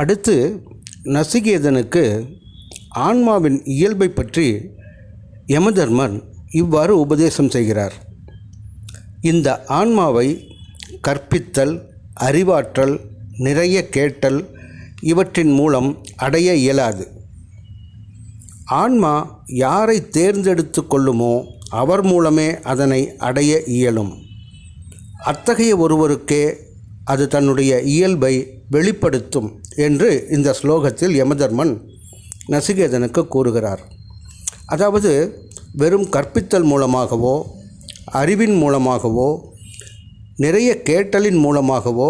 அடுத்து நசிகேதனுக்கு ஆன்மாவின் இயல்பை பற்றி யமதர்மன் இவ்வாறு உபதேசம் செய்கிறார். இந்த ஆன்மாவை கற்பித்தல் அறிவாற்றல் நிறைய கேட்டல் இவற்றின் மூலம் அடைய இயலாது. ஆன்மா யாரை தேர்ந்தெடுத்து கொள்ளுமோ அவர் மூலமே அதனை அடைய இயலும். அத்தகைய ஒருவருக்கே அது தன்னுடைய இயல்பை வெளிப்படுத்தும் என்று இந்த ஸ்லோகத்தில் யமதர்மன் நசிகேதனுக்கு கூறுகிறார். அதாவது வெறும் கற்பித்தல் மூலமாகவோ அறிவின் மூலமாகவோ நிறைய கேட்டலின் மூலமாகவோ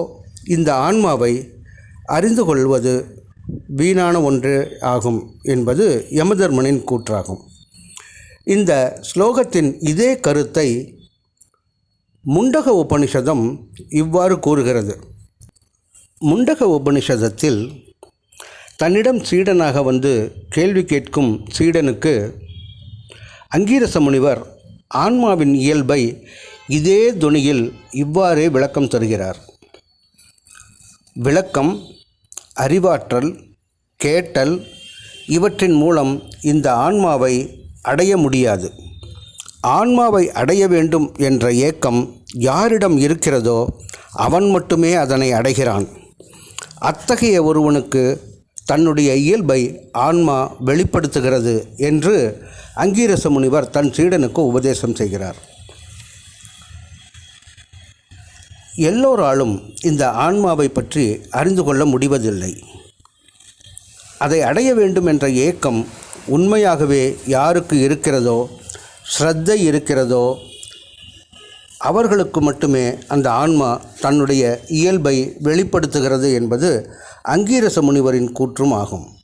இந்த ஆன்மாவை அறிந்து கொள்வது வீணான ஒன்று ஆகும் என்பது யமதர்மனின் கூற்றாகும். இந்த ஸ்லோகத்தின் இதே கருத்தை முண்டக உபனிஷதம் இவ்வாறு கூறுகிறது. முண்டக உபனிஷதத்தில் தன்னிடம் சீடனாக வந்து கேள்வி கேட்கும் சீடனுக்கு அங்கீரச முனிவர் ஆன்மாவின் இயல்பை இதே துணியில் இவ்வாறே விளக்கம் தருகிறார். விளக்கம் அறிவாற்றல் கேட்டல் இவற்றின் மூலம் இந்த ஆன்மாவை அடைய முடியாது. ஆன்மாவை அடைய வேண்டும் என்ற ஏக்கம் யாரிடம் இருக்கிறதோ அவன் மட்டுமே அதனை அடைகிறான். அத்தகைய ஒருவனுக்கு தன்னுடைய இயல்பை ஆன்மா வெளிப்படுத்துகிறது என்று அங்கீரச முனிவர் தன் சீடனுக்கு உபதேசம் செய்கிறார். எல்லோராலும் இந்த ஆன்மாவை பற்றி அறிந்து கொள்ள முடிவதில்லை. அதை அடைய வேண்டும் என்ற ஏக்கம் உண்மையாகவே யாருக்கு இருக்கிறதோ ஸ்ரத்தை இருக்கிறதோ அவர்களுக்கு மட்டுமே அந்த ஆன்மா தன்னுடைய இயல்பை வெளிப்படுத்துகிறது என்பது அங்கீரச முனிவரின் கூற்றும் ஆகும்.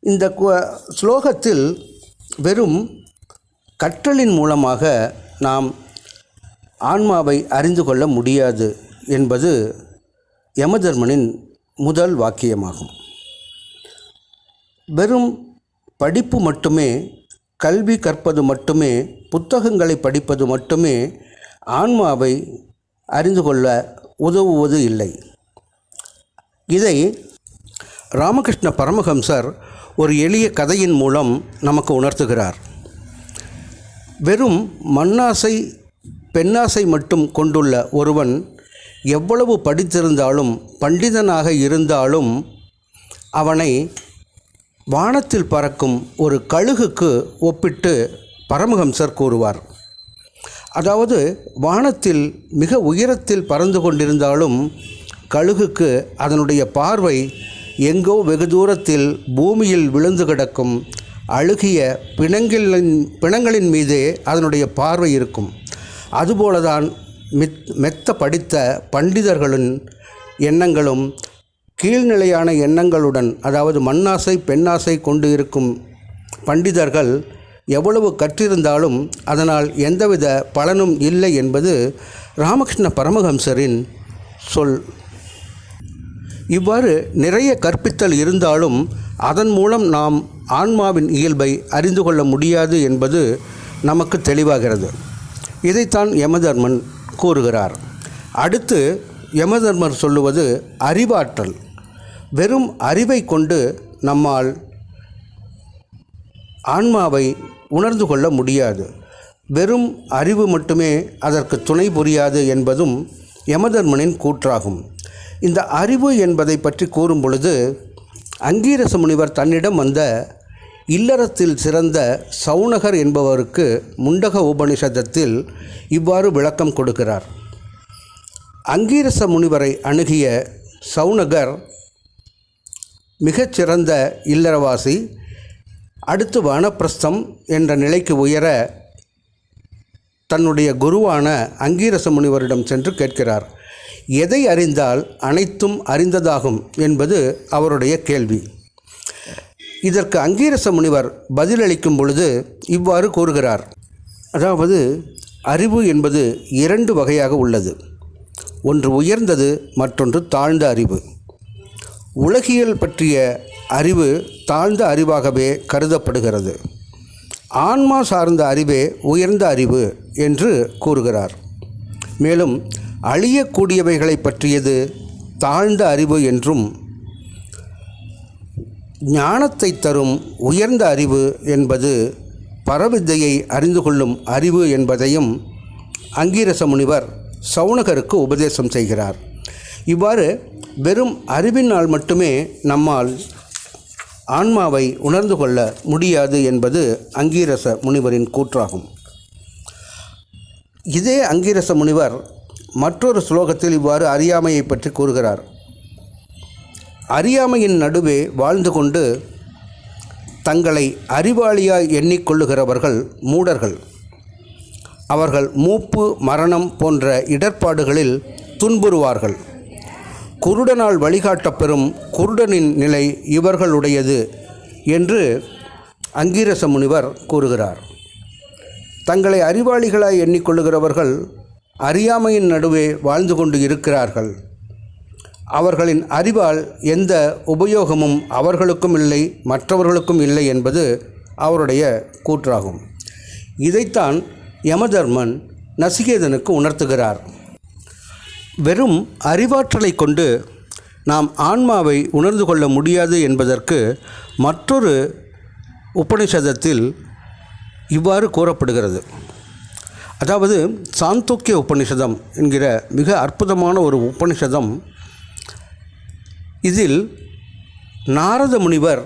இந்த கு- ஸ்லோகத்தில் வெறும் கற்றலின் மூலமாக நாம் ஆன்மாவை அறிந்து கொள்ள முடியாது என்பது யமதர்மனின் முதல் வாக்கியமாகும். வெறும் படிப்பு மட்டுமே கல்வி கற்பது மட்டுமே புத்தகங்களை படிப்பது மட்டுமே ஆன்மாவை அறிந்து கொள்ள உதவுவது இல்லை. இதை ராமகிருஷ்ண பரமஹம்சர் ஒரு எளிய கதையின் மூலம் நமக்கு உணர்த்துகிறார். வெறும் மண்ணாசை பெண்ணாசை மட்டும் கொண்டுள்ள ஒருவன் எவ்வளவு படித்திருந்தாலும் பண்டிதனாக இருந்தாலும் அவனை வானத்தில் பறக்கும் ஒரு கழுகுக்கு ஒப்பிட்டு பரமஹம்சர் கூறுவார். அதாவது வானத்தில் மிக உயரத்தில் பறந்து கொண்டிருந்தாலும் கழுகுக்கு அதனுடைய பார்வை எங்கோ வெகு தூரத்தில் பூமியில் விழுந்து கிடக்கும். அழுகிய பிணங்களின் பிணங்களின் மீதே அதனுடைய பார்வை இருக்கும். அதுபோலதான் மித் மெத்த படித்த பண்டிதர்களின் எண்ணங்களும் கீழ்நிலையான எண்ணங்களுடன் அதாவது மண்ணாசை பெண்ணாசை கொண்டு இருக்கும் பண்டிதர்கள் எவ்வளவு கற்றிருந்தாலும் அதனால் எந்தவித பலனும் இல்லை என்பது ராமகிருஷ்ண பரமஹம்சரின் சொல். இவ்வாறு நிறைய கற்பித்தல் இருந்தாலும் அதன் மூலம் நாம் ஆன்மாவின் இயல்பை அறிந்து கொள்ள முடியாது என்பது நமக்கு தெளிவாகிறது. இதைத்தான் யமதர்மன் கூறுகிறார். அடுத்து யமதர்மர் சொல்லுவது அறிவாற்றல். வெறும் அறிவை கொண்டு நம்மால் ஆன்மாவை உணர்ந்து கொள்ள முடியாது. வெறும் அறிவு மட்டுமே அதற்கு துணை புரியாது என்பதும் யமதர்மனின் கூற்றாகும். இந்த அறிவு என்பதை பற்றி கூறும் பொழுது அங்கீரச முனிவர் தன்னிடம் வந்த இல்லறத்தில் சிறந்த சவுனகர் என்பவருக்கு முண்டக உபனிஷதத்தில் இவ்வாறு விளக்கம் கொடுக்கிறார். அங்கீரச முனிவரை அணுகிய சவுனகர் மிகச்சிறந்த இல்லறவாசி அடுத்து வானப்பிரஸ்தம் என்ற நிலைக்கு உயர தன்னுடைய குருவான அங்கீரச முனிவரிடம் சென்று கேட்கிறார். எதை அறிந்தால் அனைத்தும் அறிந்ததாகும் என்பது அவருடைய கேள்வி. இதற்கு அங்கீரச முனிவர் பதிலளிக்கும் பொழுது இவ்வாறு கூறுகிறார். அதாவது அறிவு என்பது இரண்டு வகையாக உள்ளது. ஒன்று உயர்ந்தது மற்றொன்று தாழ்ந்த அறிவு. உலகியல் பற்றிய அறிவு தாழ்ந்த அறிவாகவே கருதப்படுகிறது. ஆன்மா சார்ந்த அறிவே உயர்ந்த அறிவு என்று கூறுகிறார். மேலும் அழியக்கூடியவைகளை பற்றியது தாழ்ந்த அறிவு என்றும் ஞானத்தை தரும் உயர்ந்த அறிவு என்பது பரவித்தையை அறிந்து கொள்ளும் அறிவு என்பதையும் அங்கீரச முனிவர் சவுனகருக்கு உபதேசம் செய்கிறார். இவ்வாறு வெறும் அறிவினால் மட்டுமே நம்மால் ஆன்மாவை உணர்ந்து கொள்ள முடியாது என்பது அங்கீரச முனிவரின் கூற்றாகும். இதே அங்கீரச முனிவர் மற்றொரு ஸ்லோகத்தில் இவ்வாறு அறியாமையை பற்றி கூறுகிறார். அறியாமையின் நடுவே வாழ்ந்து கொண்டு தங்களை அறிவாளியாய் எண்ணிக்கொள்ளுகிறவர்கள் மூடர்கள். அவர்கள் மூப்பு மரணம் போன்ற இடர்பாடுகளில் துன்புறுவார்கள். குருடனால் வழிகாட்டப்பெறும் குருடனின் நிலை இவர்களுடையது என்று அங்கீரச முனிவர் கூறுகிறார். தங்களை அறிவாளிகளாய் எண்ணிக்கொள்ளுகிறவர்கள் அறியாமையின் நடுவே வாழ்ந்து கொண்டு இருக்கிறார்கள். அவர்களின் அறிவால் எந்த உபயோகமும் அவர்களுக்கும் இல்லை மற்றவர்களுக்கும் இல்லை என்பது அவருடைய கூற்றாகும். இதைத்தான் யமதர்மன் நசிகேதனுக்கு உணர்த்துகிறார். வெறும் அறிவாற்றலை கொண்டு நாம் ஆன்மாவை உணர்ந்து கொள்ள முடியாது என்பதற்கு மற்றொரு உபனிஷதத்தில் இவ்வாறு கூறப்படுகிறது. அதாவது சாந்தோக்கிய உபனிஷதம் என்கிற மிக அற்புதமான ஒரு உபனிஷதம். இதில் நாரத முனிவர்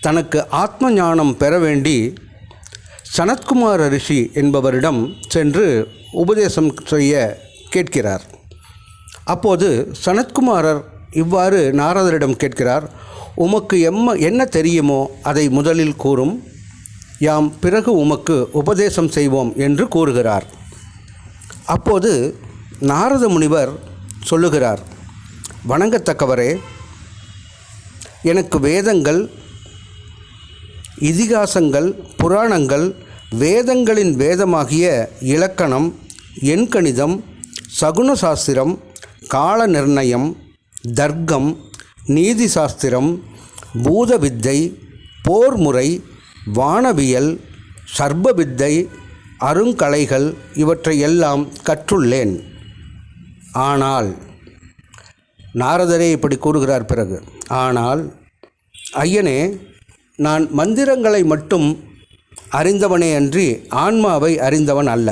தனக்கு ஆத்ம ஞானம் பெற வேண்டி சனத்குமார ரிஷி என்பவரிடம் சென்று உபதேசம் செய்ய கேட்கிறார். அப்போது சனத்குமாரர் இவ்வாறு நாரதரிடம் கேட்கிறார் உமக்கு எம்ம என்ன தெரியுமோ அதை முதலில் கூறும். யாம் பிறகு உமக்கு உபதேசம் செய்வோம் என்று கூறுகிறார். அப்போது நாரத முனிவர் சொல்லுகிறார் வணங்கத்தக்கவரே எனக்கு வேதங்கள் இதிகாசங்கள் புராணங்கள் வேதங்களின் வேதமாகிய இலக்கணம் எண்கணிதம் சகுன சாஸ்திரம் கால நிர்ணயம் தர்க்கம் நீதி சாஸ்திரம் பூத வித்தை போர் முறை வானவியல் சர்ப வித்தை அருங்கலைகள் இவற்றை எல்லாம் கற்றுள்ளேன். ஆனால் நாரதரே இப்படி கூறுகிறார் பிறகு. ஆனால் ஐயனே நான் மந்திரங்களை மட்டும் அறிந்தவனே அன்றி ஆன்மாவை அறிந்தவன் அல்ல.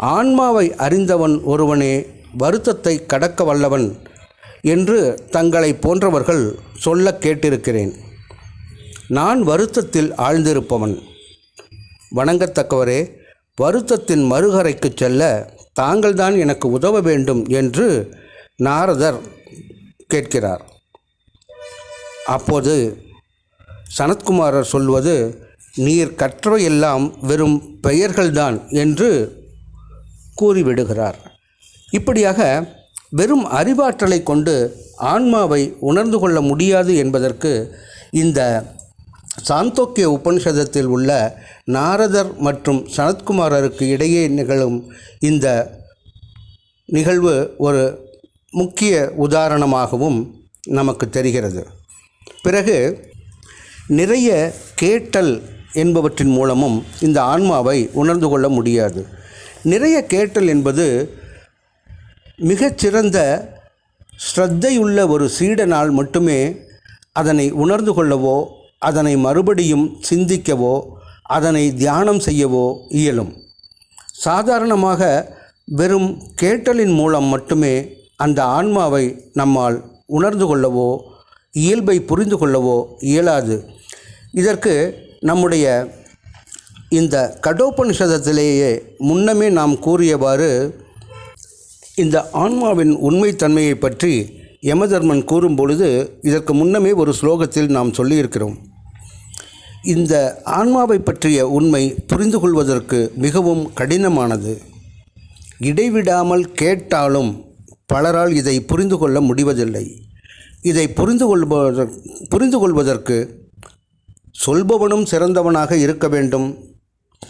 ஆன்மாவை அறிந்தவன் ஒருவனே வருத்தத்தை கடக்க வல்லவன் என்று தங்களை போன்றவர்கள் சொல்ல கேட்டிருக்கிறேன். நான் வருத்தத்தில் ஆழ்ந்திருப்பவன். வணங்கத்தக்கவரே வருத்தத்தின் மறுகரைக்கு செல்ல தாங்கள்தான் எனக்கு உதவ வேண்டும் என்று நாரதர் கேட்கிறார். அப்போது சனத்குமாரர் சொல்வது நீர் கற்றவையெல்லாம் வெறும் பெயர்கள்தான் என்று கூறிவிடுகிறார் இப்படியாக வெறும் அறிவாற்றலை கொண்டு ஆன்மாவை உணர்ந்து கொள்ள முடியாது என்பதற்கு இந்த சாந்தோக்கிய உபனிஷதத்தில் உள்ள நாரதர் மற்றும் சனத்குமாரருக்கு இடையே நிகழும் இந்த நிகழ்வு ஒரு முக்கிய உதாரணமாகவும் நமக்கு தெரிகிறது. பிறகு நிறைய கேட்டல் என்பவற்றின் மூலமும் இந்த ஆன்மாவை உணர்ந்து கொள்ள முடியாது. நிறைய கேட்டல் என்பது மிகச்சிறந்த ஸ்ரத்தையுள்ள ஒரு சீடனால் மட்டுமே அதனை உணர்ந்து கொள்ளவோ அதனை மறுபடியும் சிந்திக்கவோ அதனை தியானம் செய்யவோ இயலும். சாதாரணமாக வெறும் கேட்டலின் மூலம் மட்டுமே அந்த ஆன்மாவை நம்மால் உணர்ந்து கொள்ளவோ இயல்பை புரிந்து கொள்ளவோ இயலாது. இதற்கு நம்முடைய இந்த கடோபனிஷதத்திலேயே முன்னமே நாம் கூறியவாறு இந்த ஆன்மாவின் உண்மைத்தன்மையை பற்றி யமதர்மன் கூறும் பொழுது இதற்கு முன்னமே ஒரு ஸ்லோகத்தில் நாம் சொல்லியிருக்கிறோம். இந்த ஆன்மாவை பற்றிய உண்மை புரிந்து கொள்வதற்கு மிகவும் கடினமானது. இடைவிடாமல் கேட்டாலும் பலரால் இதை புரிந்து கொள்ள முடிவதில்லை. இதை புரிந்து கொள்பவர் புரிந்து கொள்வதற்கு சொல்பவனும் சிறந்தவனாக இருக்க வேண்டும்.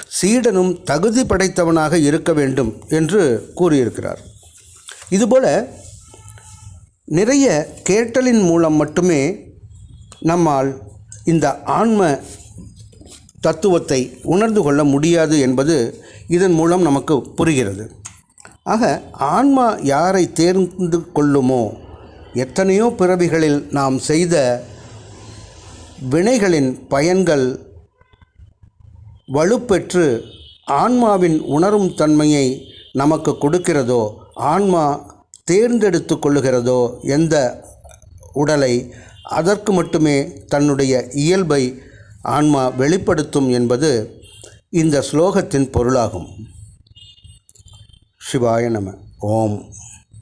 சீடனும் தகுதி படைத்தவனாக இருக்க வேண்டும் என்று கூறியிருக்கிறார். இதுபோல் நிறைய கேட்டலின் மூலம் மட்டுமே நம்மால் இந்த ஆன்ம தத்துவத்தை உணர்ந்து கொள்ள முடியாது என்பது இதன் மூலம் நமக்கு புரிகிறது. ஆக ஆன்மா யாரை தேர்ந்து கொள்ளுமோ எத்தனையோ பிறவிகளில் நாம் செய்த வினைகளின் பயன்கள் வலுப்பெற்று ஆன்மாவின் உணரும் தன்மையை நமக்கு கொடுக்கிறதோ ஆன்மா தேர்ந்தெடுத்து கொள்ளுகிறதோ எந்த உடலை அதற்கு மட்டுமே தன்னுடைய இயல்பை ஆன்மா வெளிப்படுத்தும் என்பது இந்த ஸ்லோகத்தின் பொருளாகும். சிவாய நம. ஓம்.